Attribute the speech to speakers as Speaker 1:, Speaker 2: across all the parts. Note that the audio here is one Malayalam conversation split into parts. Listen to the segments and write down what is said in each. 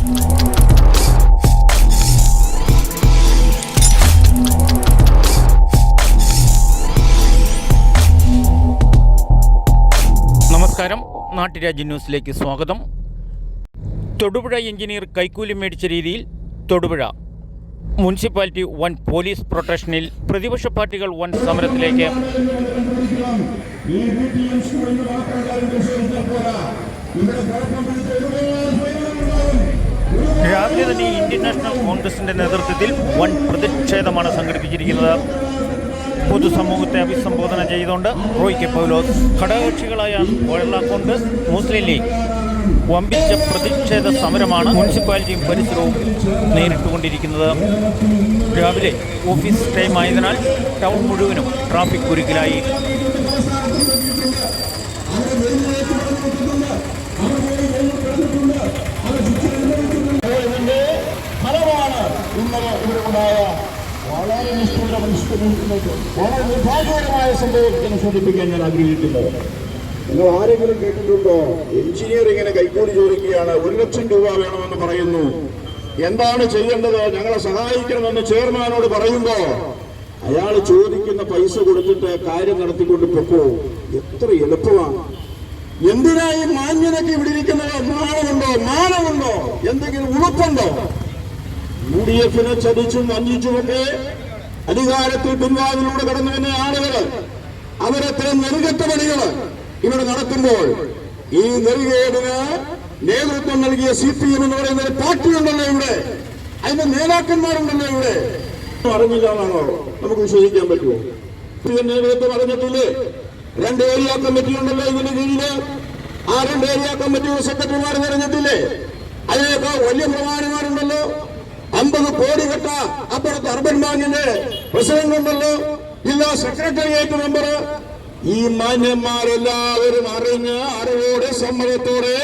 Speaker 1: നമസ്കാരം. നാട്ടുരാജ്യ ന്യൂസിലേക്ക് സ്വാഗതം. തൊടുപുഴ എഞ്ചിനീയർ കൈക്കൂലി മേടിച്ച രീതിയിൽ തൊടുപുഴ. മുനിസിപ്പാലിറ്റി വൻ പോലീസ് പ്രൊട്ടക്ഷനിൽ പ്രതിപക്ഷ പാർട്ടികൾ വൻ സമരത്തിലേക്ക്.
Speaker 2: ഇവിടെ
Speaker 1: രാവിലെ തന്നെ ഇന്ത്യൻ നാഷണൽ കോൺഗ്രസിന്റെ നേതൃത്വത്തിൽ വൻ പ്രതിഷേധമാണ് സംഘടിപ്പിച്ചിരിക്കുന്നത്. പൊതുസമൂഹത്തെ അഭിസംബോധന ചെയ്തുകൊണ്ട് റോയ് കെ പൗലോസ് ഘടകകക്ഷികളായ കേരള കോൺഗ്രസ് മുസ്ലിം ലീഗ് വമ്പിച്ച പ്രതിഷേധ സമരമാണ് മുനിസിപ്പാലിറ്റിയും പരിസരവും നേരിട്ടുകൊണ്ടിരിക്കുന്നത്. രാവിലെ ഓഫീസ് ടൈം ആയതിനാൽ ടൗൺ മുഴുവനും ട്രാഫിക് കുരുക്കിലായി.
Speaker 2: ഉണ്ടായ വളരെ നിഷ്ഠൂര മനുഷ്യർക്ക് വളരെ നിർഭാഗ്യകരമായ സംഭവത്തിനെ സൂചിപ്പിക്കാൻ ഞാൻ ആഗ്രഹിക്കുന്നത് നിങ്ങൾ ആരെങ്കിലും കേട്ടിട്ടുണ്ടോ? എഞ്ചിനീയർ ഇങ്ങനെ കൈക്കൂലി ചോദിക്കുകയാണ് ഒരു ലക്ഷം രൂപ വേണമെന്ന് പറയുന്നു. എന്താണ് ചെയ്യേണ്ടത്? ഞങ്ങളെ സഹായിക്കണമെന്ന് ചെയർമാനോട് പറയുമ്പോ അയാൾ ചോദിക്കുന്ന പൈസ കൊടുത്തിട്ട് കാര്യം നടത്തിക്കൊണ്ട് പൊക്കോ? എത്ര എളുപ്പമാണ്. എന്തിനായി മാന്യനൊക്കെ ഇവിടെ ഇരിക്കുന്നത്? മാനമുണ്ടോ? മാനമുണ്ടോ? എന്തെങ്കിലും ഉറപ്പുണ്ടോ യു ഡി എഫിനെ ചതിച്ചും വഞ്ചിച്ചുമൊക്കെ അധികാരത്തിൽ പിൻവാതിലൂടെ കടന്നു വന്ന ആളുകൾ അവരത്തരം നെറുകെട്ട പണികൾ ഇവിടെ നടത്തുമ്പോൾ ഈ നെറുകേടിന് നേതൃത്വം നൽകിയ സി പി എം എന്ന് പറയുന്ന ഒരു പാർട്ടി ഉണ്ടല്ലോ ഇവിടെ. അതിന്റെ നേതാക്കന്മാരുണ്ടല്ലോ ഇവിടെ. അറിഞ്ഞില്ല എന്നാണോ? നമുക്ക് വിശ്വസിക്കാൻ പറ്റുമോ? നേതൃത്വം അറിഞ്ഞിട്ടില്ലേ? രണ്ട് ഏരിയ കമ്മിറ്റി ഉണ്ടല്ലോ ഇതിന്റെ കീഴിൽ. ആ രണ്ട് ഏരിയ കമ്മിറ്റി സെക്രട്ടറിമാർ അറിഞ്ഞിട്ടില്ലേ? അതിനൊക്കെ വലിയ പ്രമാണിമാരുണ്ടല്ലോ. അമ്പത് കോടി കെട്ട അപ്പുറത്ത് അർബൻ ബാങ്കിന്റെ പ്രസിഡന്റ് ഉണ്ടല്ലോ. ജില്ലാ സെക്രട്ടേറിയറ്റ് മെമ്പർ. ഈ മാന്യന്മാരെല്ലാവരും അറിഞ്ഞ് അറിവോടെ സമ്മതത്തോടെ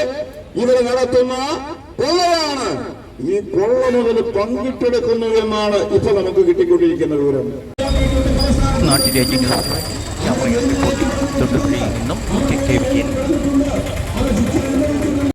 Speaker 2: ഇവർ നടത്തുന്ന കൊള്ളയാണ്. ഈ കൊള്ള മുതൽ പങ്കിട്ടെടുക്കുന്നു എന്നാണ് ഇപ്പൊ നമുക്ക് കിട്ടിക്കൊണ്ടിരിക്കുന്ന വിവരം.
Speaker 1: നാട്ടിലേക്ക് നിന്നും